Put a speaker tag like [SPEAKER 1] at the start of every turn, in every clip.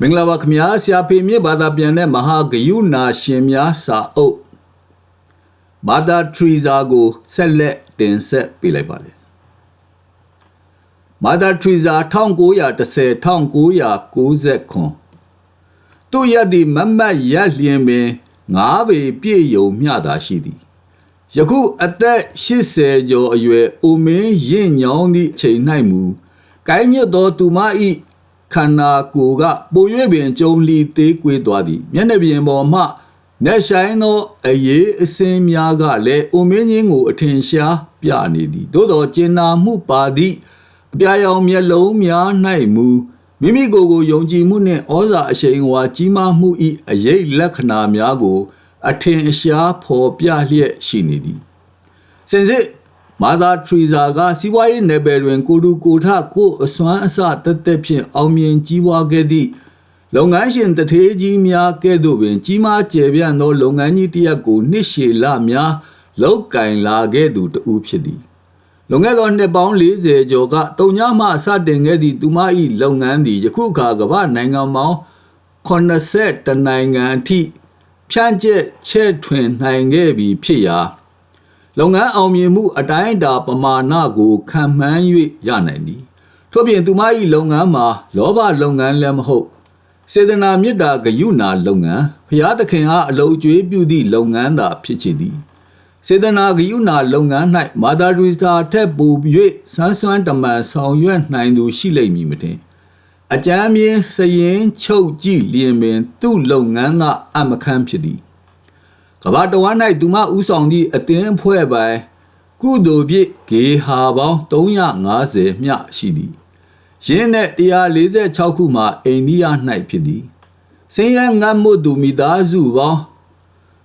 [SPEAKER 1] မင်္ဂလာပါခင်ဗျာဆရာဖေမြင့်ဘာသာပြန်တဲ့မဟာဂယုနာရှင်များစာအုပ်မာတာထရီဇာကိုဆက်လက်တင်ဆက်ပေးလိုက်ပါတယ်မာတာထရီဇာ1910 1990သူရသည်မမတ်ရက်လျင်ပင်ငါးပေပြည့်ယုံမျှသာရှိသည်ယခုအသက်80ကျော်အရွယ်အိုမင်းရင့်ညောင်းသည့်အချိန်၌မူကိုင်းညွတ်သောသူမ၏ ခန္ဓာကိုယ်ကပို၍ပင်ကြုံလီသေးကွေးသွားသည်မျက်နှာပြင်ပေါ်မှနက်ဆိုင်သောအရေးအစင်းများကလည်းအိုမင်းကြီးကိုအထင်ရှားပြနေသည်သို့တော်ကျင်နာမှုပါသည့်အပြာရောင်မျက်လုံးများ၌မူမိမိကိုယ်ကိုယုံကြည်မှုနှင့်ဩဇာအရှိန်ဝါကြီးမားမှု၏အရေးလက္ခဏာများကို အထင်ရှားဖော်ပြလျက်ရှိနေသည်စင်စစ် မာသာထရီဇာကစီးပွားရေးနယ်ပယ်တွင်ကိုတူကိုထကိုအစွမ်းအစတက်တက်ဖြင့်အောင်မြင်ကြီးပွားခဲ့သည့်လုပ်ငန်းရှင်တထေးကြီးများကဲ့သို့ပင်ကြီးမားကျယ်ပြန့်သောလုပ်ငန်းကြီးတစ်ရပ်ကိုနှစ်ရှည်လများလောက်ကင်လာခဲ့သူတဦးဖြစ်သည်လွန်ခဲ့သောနှစ်ပေါင်း40ကျော်ကတုံညမှစတင်ခဲ့သည့်သူမ၏လုပ်ငန်းသည်ယခုအခါကမ္ဘာနိုင်ငံပေါင်း80နိုင်ငံအထိဖြန့်ကျက်ချဲ့ထွင်နိုင်ခဲ့ပြီဖြစ်ရာ လုပ်ငန်းအောင်မြင်မှုအတိုင်းအတာပမာဏကိုခံမှန်း၍ရနိုင်သည်ထို့ပြင်သူမ၏လုပ်ငန်းမှာလောဘလုပ်ငန်းလည်းမဟုတ်စေတနာမေတ္တာဂယုဏလုပ်ငန်းဖျားသခင်အားအလုံးကျွေးပြုသည့်လုပ်ငန်းသာဖြစ်ချေသည်စေတနာဂယုဏလုပ်ငန်း၌မာသာဒရီစတာထက်ပို၍ဆန်းစွမ်းတမန်ဆောင်ရွက်နိုင်သူရှိလိမ့်မည်မထင်အကြမ်းမြင်စရင်ချုပ်ကြည့်လျင်ပင်သူ့လုပ်ငန်းကအမခန့်ဖြစ်သည် ကဘာတဝမ်း၌သူမဥဆောင်သည့်အသင်းအဖွဲ့ပိုင်ကုသိုလ်ပြည့်ဂေဟာပေါင်း350မျှရှိသည်ရင်းနဲ့146ခုမှာအိန္ဒိယ၌ဖြစ်သည်စင်းရဲငတ်မှုသူမိသားစုပေါင်း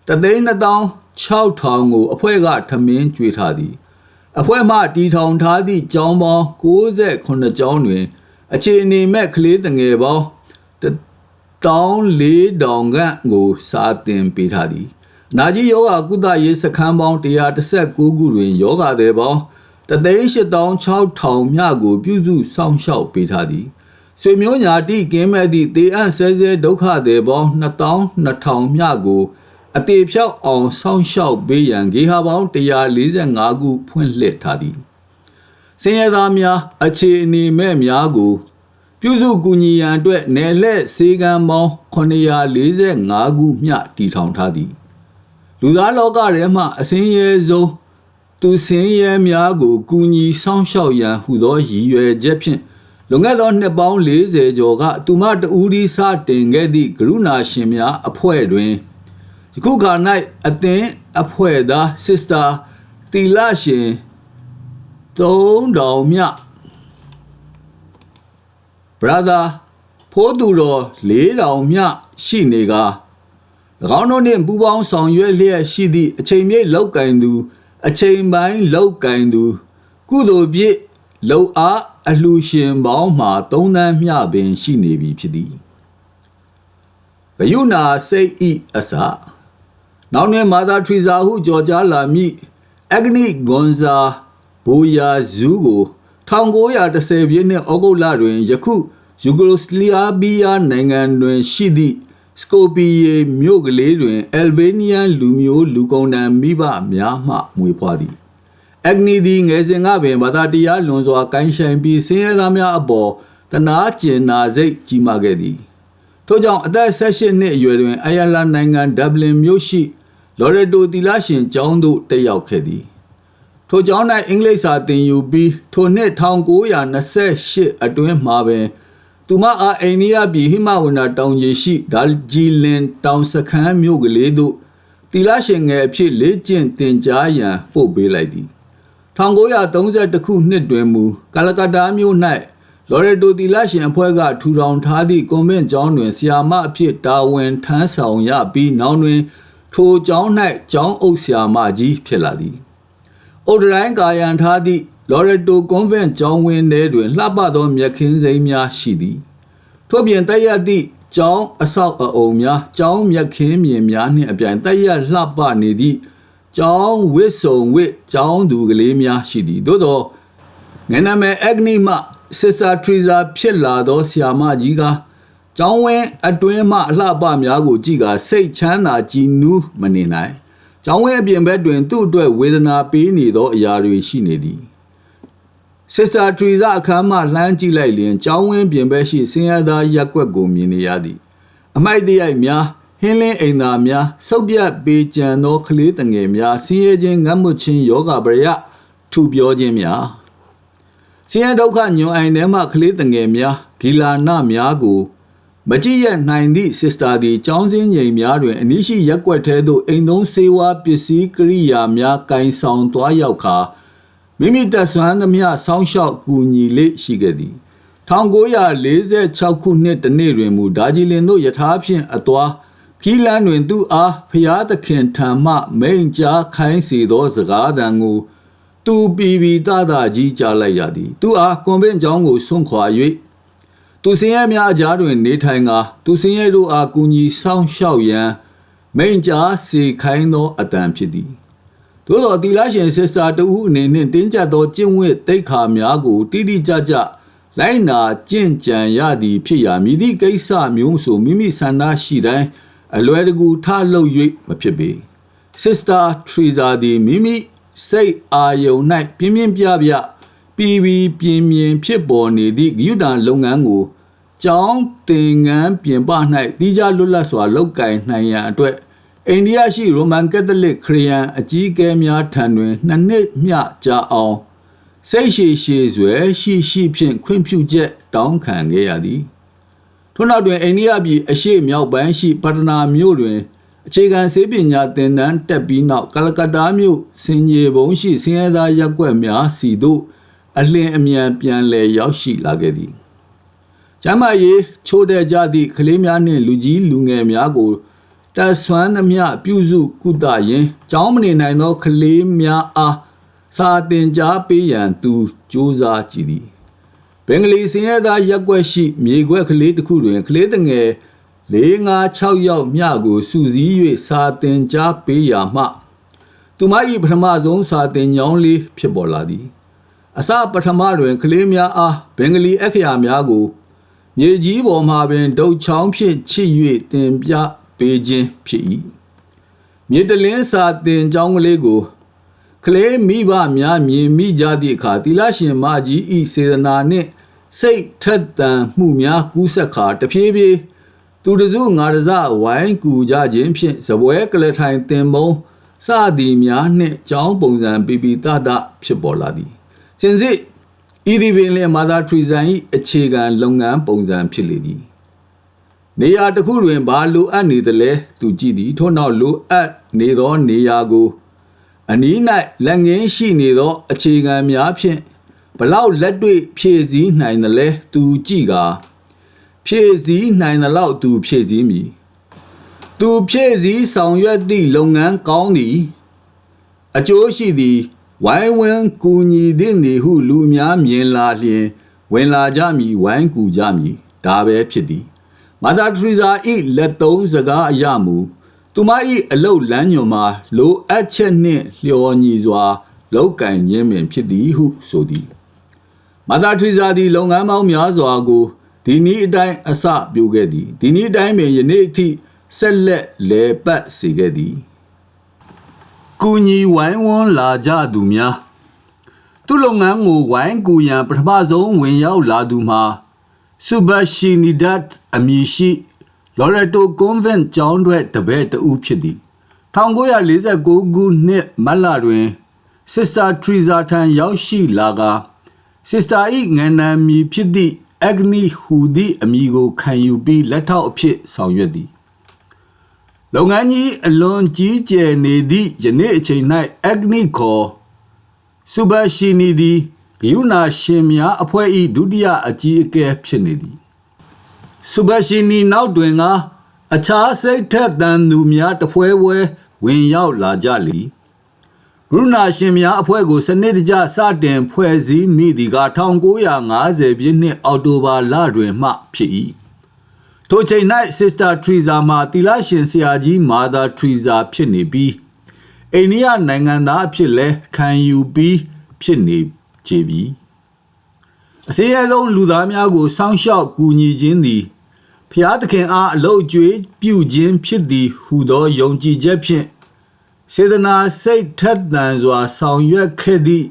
[SPEAKER 1] တသိန်း6000ကိုအဖွဲ့ကထမင်းကျွေးထားသည်အဖွဲ့မှတီထောင်ထားသည့်ကျောင်းပေါင်း68ကျောင်းတွင် အခြေအနေမဲ့ကလေးတငယ်ပေါင်းတောင်း၄တောင်ခန့်ကိုစာတင်ပေးထားသည် နာကြီးယောဂကုသရေးစခန်းပေါင်း119ခုတွင်ယောဂသည်ပေါင်း386,000မြကိုပြုစုစောင့်ရှောက်ပေးထားသည်ဆွေမျိုးညာတိကင်းမဲ့သည့်တေအံ့ဆဲဆဲဒုက္ခသည်ပေါင်း22,000မြကိုအတေဖြောက်အောင်စောင့်ရှောက်ပေးရန်ဂေဟာပေါင်း145ခုဖွင့်လှစ်ထားသည်စင်ရသားများအခြေအနေမဲ့များကိုပြုစုကူညီရန်အတွက်နယ်လှည့်စေကံပေါင်း945ခုမျှတည်ထောင်ထားသည် လူသားလောကထဲမှအစင်းရဲဆုံးသူစင်းရဲများကိုကူညီဆောင်ရှောက်ရန်ဟူသောရည်ရွယ်ချက်ဖြင့်လွန်ခဲ့သောနှစ်ပေါင်း40ကျော်ကသူမတူဦးဒီစတင်ခဲ့သည့်ကရုဏာရှင်များအဖွဲ့တွင်ယခုခါ၌အသင်းအဖွဲ့သား sister တီလာရှင်3000မြ brother ဖိုးသူတော်4000မြရှိနေကား၎ င်းတို့နှင့်ပူးပေါင်းဆောင်ရွက်လျက်ရှိသည့်အချိန်မြင့်လောက်ကင်သူ အချိန်ပိုင်းလောက်ကင်သူ ကုသိုလ်ပြည့်လုံအားအလှရှင်ပေါင်းမှာသုံးသန်းမျှပင်ရှိနေပြီဖြစ်သည်ဘယုနာစိတ်ဤအစနောက်နှင့်မာသာထရီဇာဟုကြော်ကြားလာမည့်အဂနိဂွန်ဇာဘိုယာဇူးကို1910ပြည့်နှစ်ဩဂုတ်လတွင်ယခုယူဂိုစလီယာဘီးယားနိုင်ငံတွင်ရှိသည့် စကိုပီယေမြို့ကလေးတွင်အယ်ဘေးနီးယန်လူမျိုးလူကုန်တန်မိဘများမှမွေဖွားသည်အက်နီဒီငယ်စဉ်ကပင်ဘာသာတရားလွန်စွာကိုင်းဆိုင်ပြီးဆင်းရဲသားများအပေါ်တနာကျင်နာစိတ်ကြီးမားခဲ့သည်ထို့ကြောင့်အသက်16နှစ်အရွယ်တွင်အိုင်ယာလန်နိုင်ငံဒဗလင်မြို့ရှိလော်ရတိုတီလာရှင်ကျောင်းသို့တက်ရောက်ခဲ့သည်ထိုကျောင်း၌အင်္ဂလိပ်စာသင်ယူပြီးထိုနှစ်1928အတွင်းမှာပင် သူမအားအိန္ဒိယပြည်ဟိမဝန္တာတောင်ကြီးရှိဒါဂျီလင်တောင်စခန်းမြို့ကလေးသို့တီလာရှင်ငယ်အဖြစ်လေ့ကျင့်သင်ကြားရန်ပို့ပေးလိုက်သည်1932ခုနှစ်တွင်မူကာလကတ္တာမြို့၌လော်ရတိုတီလာရှင်အဖွဲ့ကထူထောင်ထားသည့်ကွန်ဗင့်ကျောင်းတွင်ဆီယာမအဖြစ်တာဝန်ထမ်းဆောင်ရပြီးနောက်တွင်ထိုကျောင်း၌ကျောင်းအုပ်ဆီယာမကြီးဖြစ်လာသည်။အိုဒရိုင်းကာယံထားသည့်လော်ရတိုကွန်ဗင့်ကျောင်းဝင်းထဲတွင်လှပသောမြက်ခင်းစိမ်းများရှိသည် ထို့ပြင်တက်ရသည့်ကျောင်းအဆောက်အအုံများကျောင်းမြက်ခင်းမြင်များနှင့်အပြိုင်တက်ရလှပနေသည့်ကျောင်းဝစ်စုံဝစ်ကျောင်းသူကလေးများရှိသည်သို့သောငနမဲအဂနိမဆစ်စာထရီဇာဖြစ်လာသောဆီယာမကြီးကကျောင်းဝင်းအတွင်းမှအလှပများကိုကြည့်ကစိတ်ချမ်းသာကြည်နူးမနေနိုင်ကျောင်းဝင်းအပြင်ဘက်တွင်သူ့အတွက်ဝေဒနာပေးနေသောအရာတွေရှိနေသည် စစ္စတာထရီဇာအခမ်းမှလှမ်းကြည့်လိုက်လျင်ကျောင်းဝင်းပြင်ဘက်ရှိဆင်းရဲသားရက်ကွက်ကိုမြင်နေရသည်အမိုက်တရိုက်များဟင်းလင်းအိမ်သာများစုပ်ပြတ်ပေးကြံသောကလေးတငယ်များဆင်းရဲခြင်းငတ်မွတ်ခြင်းယောဂပရယထူပြောခြင်းများဆင်းရဲဒုက္ခညွန်အိုင်ထဲမှကလေးတငယ်များဂီလာနများကိုမကြည့်ရနိုင်သည့်စစ္စတာသည်ចောင်းစင်းငိမ်များတွင်အနည်းရှိရက်ွက်ထဲသို့အိမ်သုံးစေဝါပစ္စည်းကိရိယာများကင်ဆောင်သွားရောက်ခါ မိမိတက်ဆွမ်းသမျှဆောင်းလျှောက်ကူညီလေးရှိခဲ့သည်1946ခုနှစ်တနေ့တွင်မူဒါဂျီလင်သို့ယထာဖြင့်အသွာခီးလန်းတွင်သူအားဖျားသခင်ထံမှမိန်ကြားခိုင်းစေသောစကားသံကိုသူပီပီတတကြီးကြားလိုက်ရသည်သူအားကွန်ဗင့်ကျောင်းကိုဆွန့်ခွာ၍သူစင်ရဲများအကြားတွင်နေထိုင်ကာသူစင်ရဲတို့အားကူညီဆောင်ရှောက်ရန်မိန်ကြားစေခိုင်းသောအတန်ဖြစ်သည် သို့သောတီလာရှင်ဆစ်တာတူအနေနှင့်တင်းကျပ်သောကျင့်ဝတ်တိတ်ခါများကိုတိတိကျကျလိုက်နာကျင့်ကြံရသည်ဖြစ်ရာမိသည့်ကိစ္စမျိုးဆိုမိမိဆန္ဒရှိတိုင်းအလွယ်တကူထလုပ်၍မဖြစ်ပေဆစ်တာထရီဇာသည်မိမိစိတ်အာယုံ၌ပြင်းပြင်းပြပြပြီးပြီးပြင်းပြင်းဖြစ်ပေါ်နေသည့်ဂယုတံလုပ်ငန်းကိုကျောင်းတင်ငန်းပြင်ပ၌တိကျလွတ်လပ်စွာလုပ်ကင်နိုင်ရန်အတွက် အိန္ဒိယရှိရိုမန်ကက်သလစ်ခရစ်ယာန်အကြီးအကဲများထံတွင်နှစ်နှစ်မျှကြာအောင်စိတ်ရှိရှိဆွဲရှိရှိဖြင့်ခွင့်ပြုချက်တောင်းခံခဲ့ရသည်ထို့နောက်တွင်အိန္ဒိယပြည်အရှေ့မြောက်ပိုင်းရှိပတနာမြို့တွင်အခြေခံဆေးပညာသင်တန်းတက်ပြီးနောက်ကလကတ္တာမြို့စင်ကြီးဘုံရှိဆင်းရဲသားရပ်ကွက်များစီသို့အလင်းအမြန်ပြန်လည်ရောက်ရှိလာခဲ့သည်ကျမ်းမာရေးချိုးတဲ့ကြသည့်ကလေးများနှင့်လူကြီးလူငယ်များကို တက်ဆွမ်းသမျှပြုစုကုသရင်းကျောင်းမနေနိုင်သောကလေးများအားစာတင်ကြားပေးရန်သူစူးစမ်းကြည့်သည်ဘင်္ဂလီစင်ရသားရက်ွက်ရှိ မြေခွက်ကလေးတစ်ခုတွင်ကလေးတငယ်၄၅6ယောက်မျှကိုစုစည်း၍စာတင်ကြားပေးရမှသူမ၏ပထမဆုံးစာတင်ညောင်းလေးဖြစ်ပေါ်လာသည်အစပထမတွင်ကလေးများအားဘင်္ဂလီအခရာများကိုမြေကြီးပေါ်မှပင်ဒုတ်ချောင်းဖြင့်ချစ်၍တင်ပြ ပေးခြင်းဖြစ်၏မြေတလင်းစာတင်ကြောင်းကလေးကိုကလေးမိဘများမြင်မိကြသည့်အခါတိလရှင်မကြီးဤစေတနာနှင့်စိတ်ထက်သန်မှုများကူးဆက်ခါတဖြည်းဖြည်းသူတစုငါတစဝိုင်းကူကြခြင်းဖြင့်ဇပွဲကလထိုင်တင်မုံစသည်များနှင့်ကြောင်းပုံစံပိပိတတဖြစ်ပေါ်လာသည်စင်စစ်ဤဒီပင်လည်းမာသာထရီဇန်၏အခြေခံလုပ်ငန်းပုံစံဖြစ်လေသည် နေရာတစ်ခုတွင်ဘာလိုအပ်နေသလဲသူကြည့်သည်ထို့နောက်လိုအပ်နေသောနေရာကိုအနီး၌လက်ငင်းရှိနေသောအခြေခံများဖြင့်ဘလောက်လက်တွေ့ဖြည့်ဆည်းနိုင်သလဲသူကြည့်ကာဖြည့်ဆည်းနိုင်သလောက်သူဖြည့်ဆည်းမည်သူဖြည့်ဆည်းဆောင်ရွက်သည့်လုပ်ငန်းကောင်းသည်အကျိုးရှိသည်ဝိုင်းဝန်းကူညီသင့်သည်ဟုလူများမြင်လာလျင် ဝင်လာကြမည်ဝိုင်းကူကြမည်ဒါပဲဖြစ်သည် မာသာထရီဇာ၏လက်သုံးစကားအရမူသူမ၏အလုတ်လမ်းညွန်မှာလိုအပ်ချက်နှင့်လျော်ညီစွာလောက်ကင်ခြင်းပင်ဖြစ်သည်ဟုဆိုသည်မာသာထရီဇာသည်လုပ်ငန်းပေါင်းများစွာကိုဒီနည်းအတိုင်းအစပြုခဲ့သည်ဒီနည်းအတိုင်းပင်ယနေ့အထိဆက်လက်လဲပတ်စေခဲ့သည်ကူညီဝိုင်းဝန်းလာကြသူများသူလုပ်ငန်းကိုဝိုင်းကူရန်ပထမဆုံးဝင်ရောက်လာသူမှာ ဆူဘာရှိနီဒတ်အမည်ရှိလော်ရတိုကွန်ဗင့်ကျောင်းတွဲတပည့်တဦးဖြစ်သည်1949ခုနှစ်မတ်လတွင်စစ္စတာထရီဇာထံရောက်ရှိလာကစစ္စတာ၏ငန်နာမည်ဖြစ်သည့်အဂနီဟူသည့်အမည်ကိုခံယူပြီးလက်ထောက်အဖြစ်ဆောင်ရွက်သည်လုပ်ငန်းကြီးအလွန်ကြီးကျယ်နေသည့်ယနေ့အချိန်၌အဂနီခေါ်စူဘာရှိနီသည် ဂိယူနာရှင်များအဖွဲ့၏ဒုတိယအကြီးအကဲဖြစ်နေသည်စူဘာရှိနီနောက်တွင်ကအခြားစိတ်ထက်သန်သူများတပွဲပွဲဝင်ရောက်လာကြလီဂရုဏာရှင်များအဖွဲ့ကိုစနစ်တကျစတင်ဖွဲ့စည်းမိသည်က1950ပြည့်နှစ်အောက်တိုဘာလတွင်မှဖြစ်၏ထိုချိန်၌ Sister Teresa မှာတီလာရှင်ဆရာကြီး Mother Teresa ဖြစ်နေပြီးအိန္ဒိယနိုင်ငံသားအဖြစ်လဲခံယူပြီးဖြစ်နေ ကြပြီအစေအဆုံးလူသားများကိုစောင့်ရှောက်ကူညီခြင်းသည်ဖျားသခင်အားအလုတ်ကျွေးပြုခြင်းဖြစ်သည်ဟူသောယုံကြည်ချက်ဖြင့်စေတနာစိတ်ထက်သန်စွာ ဆောင်ရွက်ခဲ့သည့်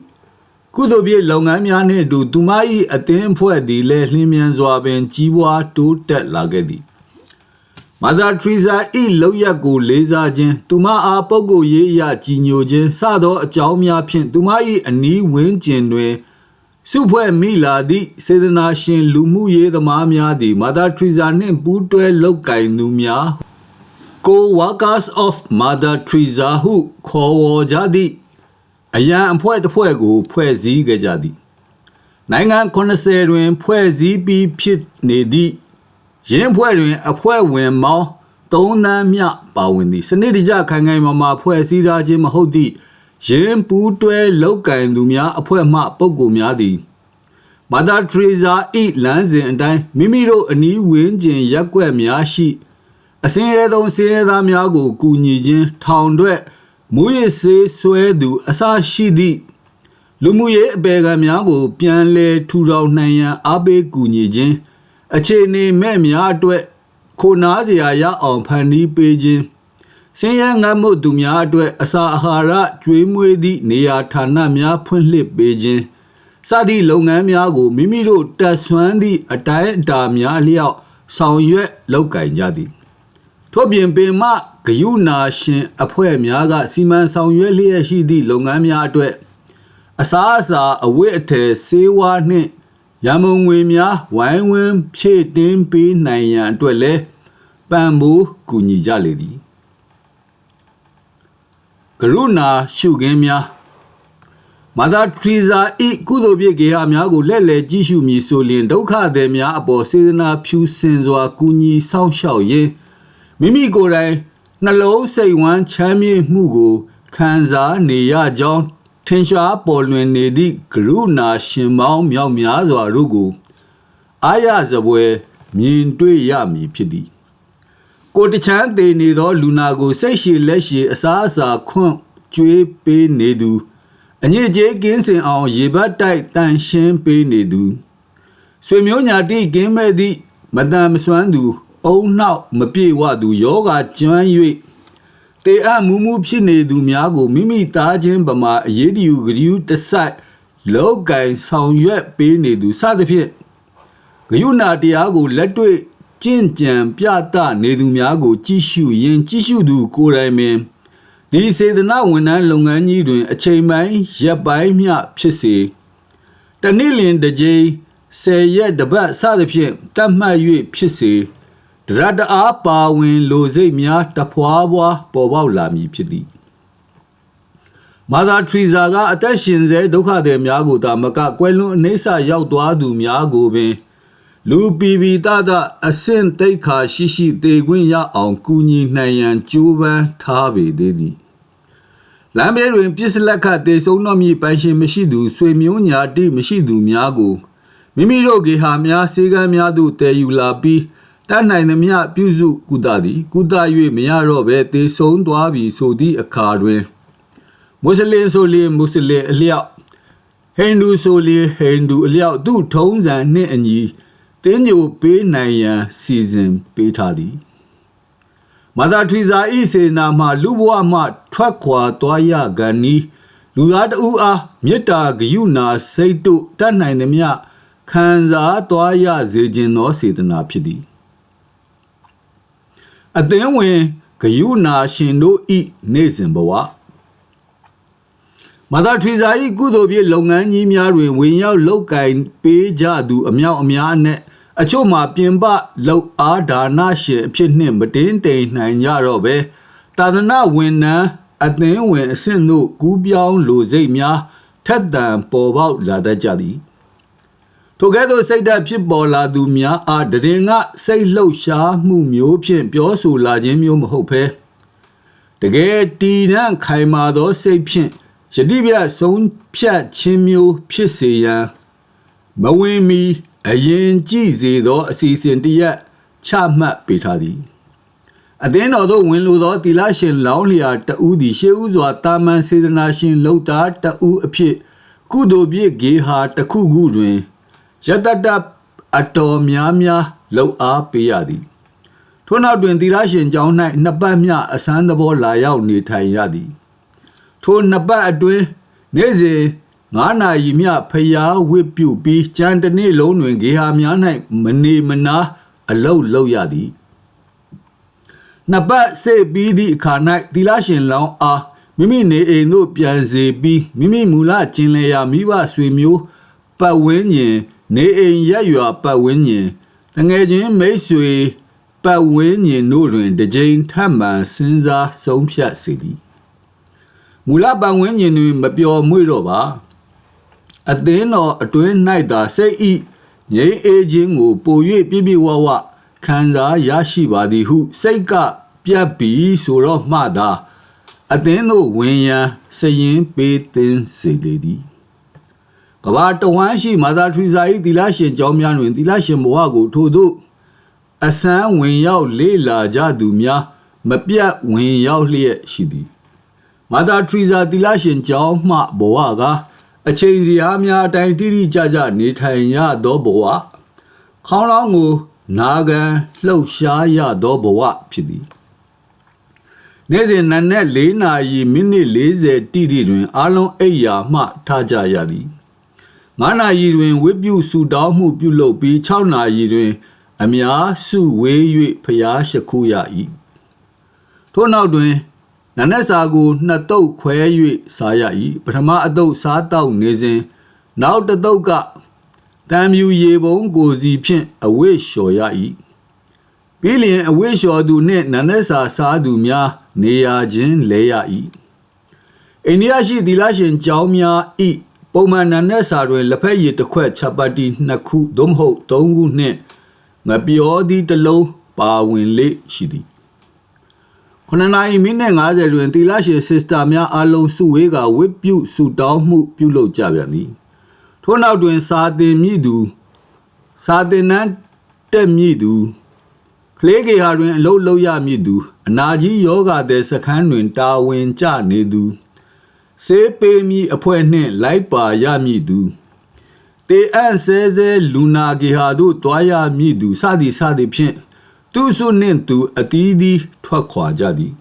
[SPEAKER 1] ကုသိုလ်ပြည့်လုပ်ငန်းများနှင့်အတူသူမ၏အသင်းအဖွဲ့သည်လည်းလျင်မြန်စွာပင်ကြီးပွားတိုးတက်လာခဲ့သည် မာသာထရီဇာ၏လောက်ရက်ကိုလေးစားခြင်းသူမအားပုဂ္ဂိုလ်ရေးအရကြီးညိုခြင်းစသောအကြောင်းများဖြင့်သူမ၏အနီးဝန်းကျင်တွင်စုဖွဲ့မိလာသည့်စေတနာရှင်လူမှုရေးသမားများသည်မာသာထရီဇာနှင့်ပူးတွဲလုပ်ကင်သူများ Co-workers of Mother Teresa ဟုခေါ်ဝေါ်ကြသည့်အရန်အဖွဲ့တစ်ဖွဲ့ကို ဖွဲ့စည်းခဲ့ကြသည်နိုင်ငံ80တွင် ဖွဲ့စည်းပြီးဖြစ်နေသည့် ရင်းဖွဲ့တွင် အဖွဲ့ဝင်မောင်း3သန်းမြပါဝင်သည်စနစ်တကျခိုင်ခိုင်မာမာဖွဲ့စည်းထားခြင်းမဟုတ်သည့်ရင်းပူးတွဲလောက်ကင်သူများအဖွဲ့မှပုဂ္ဂိုလ်များသည်မာသာထရီဇာ၏လမ်းစဉ်အတိုင်းမိမိတို့အနီးဝန်းကျင်ရက်ွက်များရှိ အစင်းရဲသုံးစင်းရဲသားများကိုကူညီခြင်းထောင်တွက်မူရစ်စေးဆွဲသူအစရှိသည့်လူမှုရေးအပေကံများကို ပြန်လည်ထူထောင်နိုင်ရန်အားပေးကူညီခြင်း အခြေအနေမဲ့များအတွက်ခိုနားစရာရအောင်ဖန်တီးပေးခြင်းစင်ရငတ်မှုသူများအတွက်အစာအာဟာရကျွေးမွေးသည့်နေရာဌာနများဖွင့်လှစ်ပေးခြင်းစသည့်လုပ်ငန်းများကိုမိမိတို့တက်ဆွမ်းသည့်အတိုင်းအတာများလျောက်ဆောင်ရွက်လုပ်ကိုင်ကြသည်ထို့ပြင်ပင်မှဂယုနာရှင်အဖွဲ့များကစီမံဆောင်ရွက်လျက်ရှိသည့်လုပ်ငန်းများအတွက်အစားအစာအဝတ်အထည်ဆေးဝါးနှင့် ရမုံငွေများဝိုင်းဝန်းဖြည့်တင်းပေးနိုင်ရန်အတွက်လည်းပံ့ပိုးကူညီကြလေသည်ကရုဏာရှုခင်းများမာသာထရီဇာဤကုသိုလ်ပြည့်ကေဟာများကိုလက်လက်ကြည့်ရှုမည်ဆိုလျင်ဒုက္ခသည်များအပေါ်စေတနာဖြူစင်စွာကူညီစောင့်ရှောက်ရင်းမိမိကိုယ်တိုင်နှလုံးစိတ်ဝမ်းချမ်းမြေ့မှုကိုခံစားနေရကြောင်း ထင်ရှားပေါ်လွင်နေသည့်ကရုဏာရှင်မောင်းမြောက်များစွာတို့ကိုအာရဇပွဲမြင်တွေ့ရမည်ဖြစ်သည်ကိုတချမ်းသေးနေသောလူနာကိုစိတ်ရှည်လက်ရှည်အစားအစာခွန့်ကျွေးပေးနေသူအညစ်အကြေးကင်းစင်အောင် ရေဘတ်တိုက်တန်ရှင်းပေးနေသူဆွေမျိုးညာတိကင်းမဲ့သည့်မတန်မစွမ်းသူ အုံနောက်မပြေဝသူယောဂကျွမ်း၍ တေအပ်မှုမှုဖြစ်နေသူများကိုမိမိသားချင်းပမာအရေးတယူဂရုတစိုက်လောက်ကင်ဆောင်ရွက်ပေးနေသူစသဖြင့်ဂယုဏတရားကိုလက်တွေ့ကျင့်ကြံပြသနေသူများကို ကြည့်ရှုရင်ကြည့်ရှုသူကိုယ်တိုင်ပင်ဒီစေတနာဝန်ထမ်းလုပ်ငန်းကြီးတွင် အချိန်ပိုင်းရက်ပိုင်းမျှဖြစ်စေတနေ့လင်တစ်ကြိမ်ဆယ်ရက်တစ်ပတ်စသဖြင့်တတ်မှတ်၍ဖြစ်စေ တရတအားပါဝင်လိုစိတ်များတဖွာဖွာပေါ်ပေါက်လာမည်ဖြစ်သည်မာသာထရီဇာကအသက်ရှင်စေဒုက္ခသည်များကိုသာမကကွယ်လွန်အနေဆာရောက်သွားသူများကိုပင် လူပီပီတတအဆင့်တိတ်ခါရှိရှိတေခွင့်ရအောင်ကူညီနိုင်ရန်ကြိုးပမ်းထားပေသေးသည်လမ်းဘေးတွင်ပြစ်စလက်ခတေဆုံးတော်မူပိုင်ရှင်မရှိသူဆွေမျိုးညာတိမရှိသူများကိုမိမိတို့ဂေဟာများစေကမ်းများသို့တည်ယူလာပြီး တတ်နိုင်သမျှပြုစုကုသသည်ကုသ၍မရတော့ဘဲတေဆုံးသွားပြီဆိုသည့်အခါတွင်မွတ်စလင်ဆိုလျင်မွတ်စလင်အလျောက်ဟိန္ဒူဆိုလျင်ဟိန္ဒူအလျောက်သူထုံးစံနှင့်အညီတင်းညိုပေးနိုင်ရန်စီစဉ်ပေးထားသည်မသာထွေဇာဤစေနာမှလူဘဝမှထွက်ခွာသွားရကန်နီးလူသားတဦးအားမေတ္တာဂရုဏာစိတ်တို့တတ်နိုင်သမျှခံစားသွားရစေခြင်းသောစေတနာဖြစ်သည် အသင်းဝင်ဂယုနာရှင်တို့ဤနေ့စဉ်ဘဝမသာထွေဇာဤကုသိုလ်ပြည့်လုပ်ငန်းကြီးများတွင်ဝင်ရောက်လောက်ကင်ပေးကြသူအမြောက်အများနဲ့အချို့မှာပြင်ပလောက်အားဒါနရှင်အဖြစ်နှင့်မတင်းတိမ်နိုင်ကြတော့ပဲသာသနာဝန်ထမ်းအသင်းဝင်အဆင့်တို့ကူးပြောင်းလိုစိတ်များထက်သန်ပေါ်ပေါက်လာတတ်ကြသည် ထိုကဲ့သို့စိတ်ဓာတ်ဖြစ်ပေါ်လာသူများအားတရင်ကစိတ်လှုပ်ရှားမှုမျိုးဖြင့်ပြောဆိုလာခြင်းမျိုးမဟုတ်ဘဲတကယ်တည်နှံ့ခိုင်မာသောစိတ်ဖြင့်ယတိပြဆုံးဖြတ်ခြင်းမျိုးဖြစ်စေရန်မဝင်မီအရင်ကြည့်စေသောအစီအစဉ်တရက်ချမှတ်ပေးထားသည်အသင်းတော်သို့ဝင်လိုသောတီလာရှင်လောင်းလျာတဦးသည်ရှေးဥစွာတာမန်စေတနာရှင်လှုပ်သားတဦးအဖြစ်ကုသိုလ်ပြည့်ဂေဟာတစ်ခုခုတွင် ယတတအတော်များများလှုပ်အားပေးရသည်ထို့နောက်တွင်သီလရှင်ကျောင်း၌နှစ်ပတ်မျှအစမ်းသဘောလာရောက်နေထိုင်ရသည်ထိုနှစ်ပတ်အတွင်းနေ့စဉ်ငါးနာရီမျှဖျားဝစ်ပြုပြီးကြံတစ်နေ့လုံးတွင်ဂေဟာများ၌မနေမနာအလုတ်လုပ်ရသည်နှစ်ပတ်စေပြီးသည့်အခါ၌သီလရှင်လောင်းအားမိမိနေအိမ်သို့ပြန်စေပြီးမိမိမူလကျင်လည်ရာမိဘဆွေမျိုးပတ်ဝန်းကျင် နေအိမ်ရက်ရွာပတ်ဝန်းကျင်တငယ်ချင်းမိတ်ဆွေပတ်ဝန်းကျင်တို့တွင်တစ်ကြိမ်ထပ်မံစဉ်းစားဆုံးဖြတ်စေသည်မူလပတ်ဝန်းကျင်တွင်မပျော်မွေ့တော့ပါအသင်းတော်အတွင်း၌သာစိတ်ဤငြိမ်းအေးခြင်းကိုပို၍ပြည့်ပြည့်ဝဝခံစားရရှိပါသည်ဟု စိတ်ကပြတ်ပြီးဆိုတော့မှသာအသင်းတို့ဝင်ရန်စရင်ပေးသင်းစေလေသည် ကဘာတဝမ်းရှိမာသာထရီဇာ၏သီလရှင်ကျောင်းများတွင်သီလရှင်ဘဝကိုထို့သို့အစမ်းဝင်ရောက်လေ့လာကြသူများမပြတ်ဝင်ရောက်လျက်ရှိသည်မာသာထရီဇာသီလရှင်ကျောင်းမှဘဝကအချိန်စရာများအတိုင်းတိတိကျကျနေထိုင်ရသောဘဝခေါင်းလောင်းကိုနာခံလှုပ်ရှားရသောဘဝဖြစ်သည်နေ့စဉ်နနက်၄နာရီမိနစ်40တိတိတွင်အလုံးအိပ်ရာမှထားကြရသည် 9နာရီတွင်ဝိပုစုတောင်းမှုပြုလုပ်ပြီး6နာရီတွင် အများစုဝေး၍ဖျားရှိခိုးရ၏ထို့နောက်တွင်နနက်စာကိုနှစ်တုပ်ခွဲ၍စားရ၏ပထမအတုပ်စားတောက်နေစဉ်နောက်တစ်တုပ်ကတံမြူရေပုံးကိုစီဖြင့်အဝိလျှော်ရ၏ပြီးလျင်အဝိလျှော်သူနှင့်နနက်စာစားသူများနေရာချင်းလဲရ၏အိန္ဒိယရှိသီလရှင်ကျောင်းများဤ ပုံမှန်နနက်စာတွင်လက်ဖက်ရည်တစ်ခွက်ချပ်ပတ်တီနှစ်ခုသို့မဟုတ်သုံးခုနှင့်ငပြောသည့်တစ်လုံးပါဝင်လေရှိသည်9နာရီမိနစ်50တွင်သီလရှင်စစ္စတာများအလုံးစုဝေးကဝစ်ပြုစုတောင်းမှုပြုလုပ်ကြပြန်သည်ထို့နောက်တွင် စာတင်မြည်သူစာတင်နှန်းတက်မြည်သူကလေးကေဟာတွင်အလုတ်လောက်ရမည်သူအနာကြီးယောဂတဲ့စခန်းတွင် တာဝန်ကျနေသူ စေးပေမီအဖွဲ့နှင့်လိုက်ပါရမည်သူတေအန်ဆဲဆဲလူနာကေဟာတို့တွားရမည်သူစသည်စသည်ဖြင့်သူစုနှင့်သူအတီးသည်ထွက်ခွာကြသည်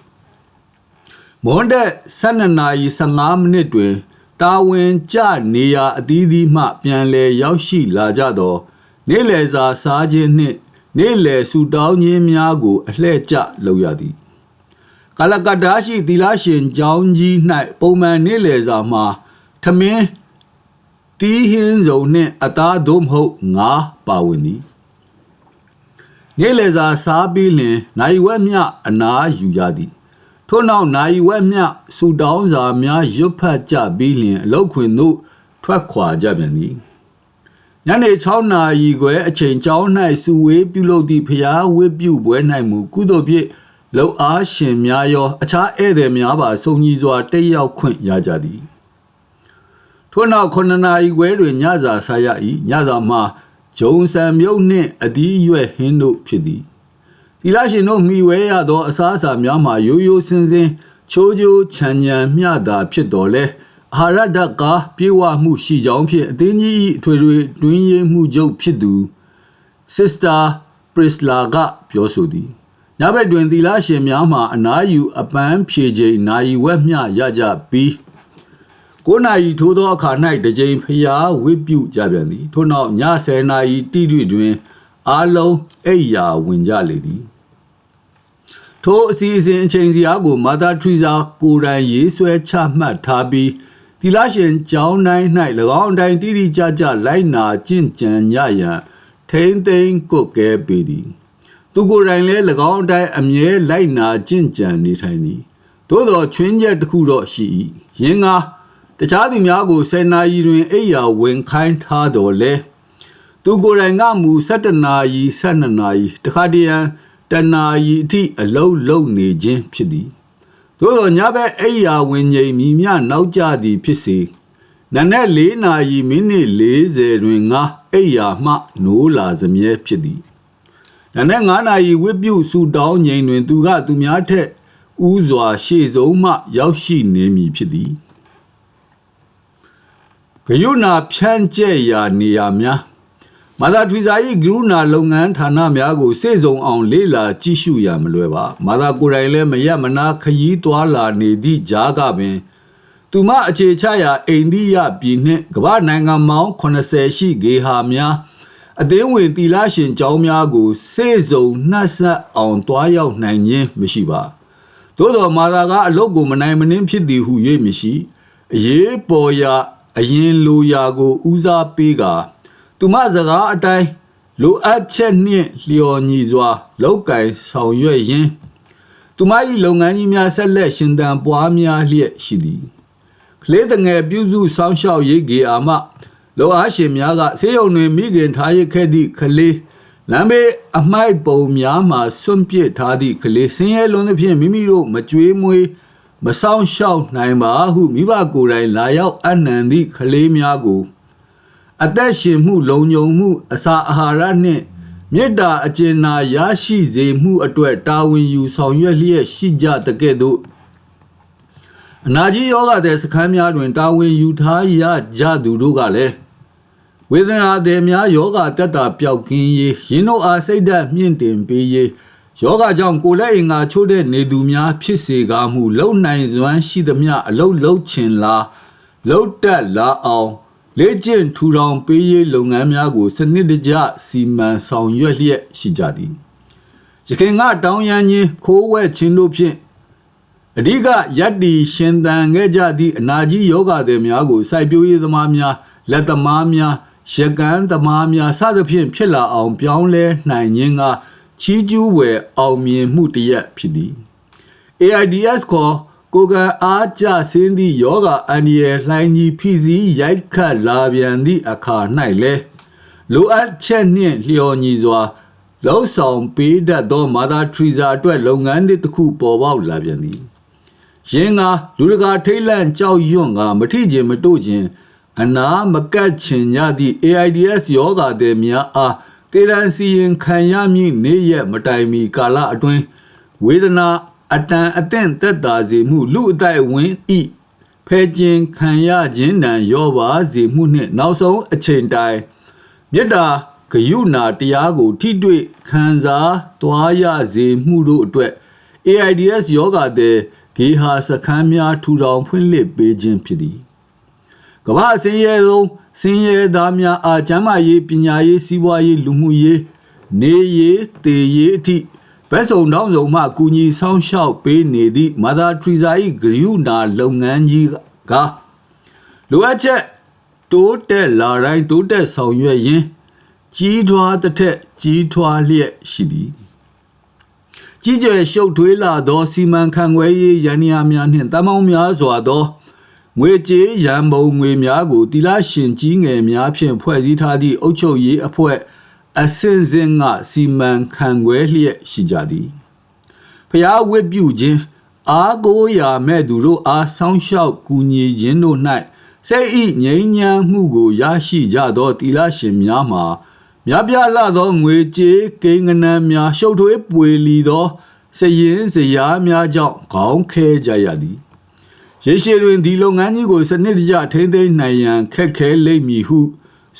[SPEAKER 1] မွန်တဲ့12နာရီ15မိနစ်တွင်တာဝန်ကျနေရာအသီးသီးမှ ပြန်လည်ရောက်ရှိလာကြသောနေ့လယ်စာစားခြင်းနှင့်နေ့လယ်ဆူတောင်းခြင်းများကိုအလှဲ့ကျလုပ်ရသည် ကလကတ္တာရှိသီလရှင်ကျောင်းကြီး၌ပုံမှန်နေ့လယ်စာမှာထမင်းတီးဟင်းစုံနှင့်အသားသို့မဟုတ်ငါးပါဝင်သည်နေ့လယ်စာစားပြီးလင်နိုင်ဝက်မြအနာယူရသည်ထို့နောက်နိုင်ဝက်မြဆူတောင်းစာများရွတ်ဖတ်ကြပြီးလျင်အလောက်ခွင်သို့ထွက်ခွာကြပြန်သည်ညနေ6နာရီခွဲအချိန်ကျောင်း၌စုဝေးပြုလုပ်သည့်ဖျားဝတ်ပြုပွဲ၌မူကုသိုလ်ဖြင့် လုံအားရှင်များရောအခြားဧည့်သည်များပါစုံညီစွာတက်ရောက်ခွင့်ရကြသည်ထို့နောက်9နာရီခွဲတွင်ညစာစားရ၏ညစာမှာဂျုံဆံမြုပ်နှင့်အဒီရွက်ဟင်းတို့ဖြစ်သည်သီလရှင်တို့မိဝဲရသောအစားအစာများမှာရိုးရိုးစင်စင်ချိုးချိုးချမ်းညံမျှတာဖြစ်တော်လဲအာဟာရဓာတ်ကားပြေဝမှုရှိကြောင်းဖြင့်အသင်းကြီး၏အထွေထွေတွင်းရေးမှုချုပ်ဖြစ်သူ Sister Prisla ကပြောဆိုသည် ညဘက်တွင်သီလရှင်များမှအနာယူအပန်းဖြေချိန်နိုင်ဝက်မျှရကြပြီး9နာရီထိုးသောအခါ၌တစ်ကြိမ်ဖျားဝိပြုကြပြန်သည်ထို့နောက်ည10နာရီတိတိတွင်အားလုံးအိယာဝင်ကြလေသည်ထိုအစီအစဉ်အချိန်စီအားကိုမာသာထရီဇာကိုယ်တိုင်ရေးဆွဲချမှတ်ထားပြီးသီလရှင်ကျောင်းတိုင်း၌၎င်းတိုင်းတိတိကျကျလိုက်နာကျင့်ကြံရရန်ထိမ့်သိမ်းကုတ်ကဲပေသည် သူကိုယ်တိုင်လည်း၎င်းတိုင်းအမြဲလိုက်နာကျင့်ကြံနေထိုင်သည်သို့သောချွင်းချက်တစ်ခုတော့ရှိ၏ယင်းကားတခြားသူများကိုဆယ်နာရီတွင်အိယာဝင်ခိုင်းထားတော်လဲသူကိုယ်တိုင်ကမူ7နာရီ12နာရီတခါတည်းတနာရီအထိအလုံးလုံးနေခြင်းဖြစ်သည်သို့သောညဘက်အိယာဝင်ငိမ်မိမြနောက်ကျသည်ဖြစ်စေနနက်၄နာရီမိနစ်40တွင်ငါအိယာမှနိုးလာစမြဲဖြစ်သည် နနက်9နာရီဝိပုစုတောင်းငိမ်တွင် သူကသူများထက်ဥစွာ ရှေ့ဆုံးမှ ရောက်ရှိနေမည်ဖြစ်သည်ဂယုဏဖြန့်ကျက်ရာနေရာများမာသာထွေစာ၏ဂရုဏာလုပ်ငန်းဌာနများကိုစေစုံအောင်လေ့လာကြည့်ရှုရမလွယ်ပါမာသာကိုယ်တိုင်လည်းမရမနာခยีသွားလာနေသည့်ကြားကပင် သူမအခြေချရာအိန္ဒိယပြည်နှင့်ကမ္ဘာနိုင်ငံပေါင်း80ရှိဂေဟာများ အသင်းဝင်တီလာရှင်ကျောင်းများကိုစေစုံနှက်ဆက်အောင်တွားရောက်နိုင်ခြင်းမရှိပါသို့တော်မာသာကအလုတ်ကိုမနိုင်မနှင်းဖြစ်သည်ဟု၍မရှိအရေးပေါ်ရာအရင်လိုရာကိုဦးစားပေးကာသူမစကားအတိုင်းလိုအပ်ချက်နှင့်လျော်ညီစွာလောက်ကင်ဆောင်ရွက်ရင်းသူမ၏လုပ်ငန်းကြီးများဆက်လက်ရှင်သန်ပွားများလျက်ရှိသည်ကလေးတငယ်ပြုစုစောင့်ရှောက်ရေးဂေအာမ လောအားရှင်များကဆေးရုံတွင်မိခင်ထားရခဲ့သည့်ကလေးလမ်းဘေးအမိုက်ပုံများမှစွန့်ပစ်ထားသည့်ကလေးဆင်းရဲလွန်းသဖြင့်မိမိတို့မကြွေးမွေးမဆောင်ရှောက်နိုင်ပါဟုမိဘကိုယ်တိုင်လာရောက်အနှံသည့်ကလေးများကိုအသက်ရှင်မှုလုံခြုံမှုအစာအာဟာရနှင့်မေတ္တာအကျဉ်းနာရရှိစေမှုအတွက်တာဝန်ယူဆောင်ရွက်လျက်ရှိကြတဲ့ကဲ့သို့အနာကြီးယောဂတဲ့စခန်းများတွင်တာဝန်ယူထားရကြသူတို့ကလည်း ဝေဒနာသည်များယောဂတက်တာပျောက်ကင်းရေးရင်းတို့အားစိတ်ဓာတ်မြင့်တင်ပေးရေးယောဂကြောင့်ကိုယ်လက်အင်္ဂါချို့တဲ့နေသူများဖြစ်စေကားမှုလုံနိုင်စွမ်းရှိသမျှအလုံးလုံးချင်လားလုံတက်လာအောင်လေ့ကျင့်ထူထောင်ပေးရေးလုပ်ငန်းများကို စနစ်တကျစီမံဆောင်ရွက်လျက်ရှိကြသည်ရခိုင်ကတောင်းရန်ချင်းခိုးဝဲချင်းတို့ဖြင့်အဓိကယက်တီရှင်သန်ခဲ့ကြသည့်အနာကြီးယောဂသည်များကိုစိုက်ပျိုးရေးသမားများလက်သမားများ ရကန်သမားများစသဖြင့်ဖြစ်လာအောင်ပြောင်းလဲနိုင်ခြင်းကချီးကျူးဝယ်အောင်မြင်မှုတစ်ရက်ဖြစ်သည် AIDS ခေါ်ကိုယ်ကံအားကျဆင်းသည့်ယောဂအန္တရာယ်လှိုင်းကြီးဖိစီးရိုက်ခတ်လာပြန်သည့်အခါ၌လဲလိုအပ်ချက်နှင့်လျော်ညီစွာလှုပ်ဆောင်ပေးတတ်သောမာသာထရီဇာအတွက်လုပ်ငန်းတစ်ခုပေါ်ပေါက်လာပြန်သည်ယင်းကလူတကာထိတ်လန့်ကြောက်ရွံ့ကမထိခြင်းမတို့ခြင်း အနာမကတ်ချင်ကြသည့် AIDS ယောဂသည်များအားတေရန်စီရင်ခံရမည့်နေ့ရက်မတိုင်မီကာလအတွင်းဝေဒနာအတန်အသင့်သက်သာစေမှုလူအတိုက်ဝင်းဤဖဲကျင်ခံရခြင်းတန်ရောပါစေမှုနှင့်နောက်ဆုံးအချိန်တိုင်မေတ္တာဂယုဏတရားကို ထိတွေ့ခံစားသွားရစေမှုတို့အတွက် AIDS ယောဂတဲ့ဂေဟာစခန်းများထူထောင်ဖွင့်လှစ်ပေးခြင်းဖြစ်သည် ကမ္ဘာအစင်းရဲဆုံးစင်းရဲသားများအားကျမ်းမာရေးပညာရေးစီးပွားရေးလူမှုရေးနေရေးတေရေးအထိဘက်စုံတောင်းစုံမှကူညီဆောင်ရှောက်ပေးနေသည့်မာသာထရီဇာ၏ဂရုဏာလုပ်ငန်းကြီးကလိုအပ်ချက်တိုးတက်လာတိုင်းတိုးတက်ဆောင်ရွက်ရင်းကြီးထွားတစ်ထက်ကြီးထွားလျက်ရှိသည်ကြီးကျယ်ရှုပ်ထွေးလာသောစီမံခန့်ခွဲရေးရန်ရာများနှင့်တမောင်းများစွာသော ငွေကြေးရန်ပုံငွေများကိုတီလာရှင်ကြီးငယ်များဖြင့်ဖွဲ့စည်းထားသည့်အုပ်ချုပ်ရေးအဖွဲ့အစင်စင်ကစီမံခန့်ခွဲလျက်ရှိကြသည်ဖျားဝတ်ပြုခြင်းအားကိုးရာမဲ့သူတို့အားဆောင်းလျှောက်ကူညီခြင်းတို့၌စိတ်ဤငြိမ်းချမ်းမှုကိုရရှိကြသောတီလာရှင်များမှာမြပြလာသောငွေကြေးကိန်းဂဏန်းများရှုပ်ထွေးပွေလီသောစရင်စရာများကြောင့်ခေါင်းခဲကြရသည် ရေရှည်တွင်ဒီလုပ်ငန်းကြီးကိုစနစ်တကျထိန်းသိမ်းနိုင်ရန်ခက်ခဲလိမ့်မည်ဟု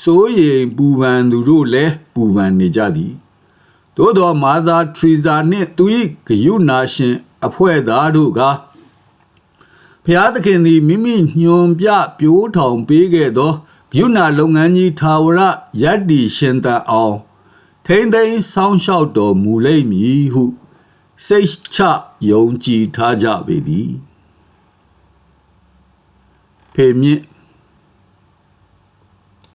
[SPEAKER 1] စိုးရိမ်ပူပန်သူတို့လည်းပူပန်နေကြသည်သို့သောမာသာထရီဇာနှင့်သူ၏ဂယုနာရှင်အဖွဲ့သားတို့ကဖျားသခင်သည်မိမိညွန်ပြပြိုးထောင်ပေးခဲ့သောဂယုနာလုပ်ငန်းကြီးထာဝရယတ္တိရှင်တန်အောင်ထိမ့်သိမ်းဆောင်းလျှောက်တော်မူလိမ့်မည်ဟုစိတ်ချယုံကြည်ထားကြပေသည် ဖေမြင့်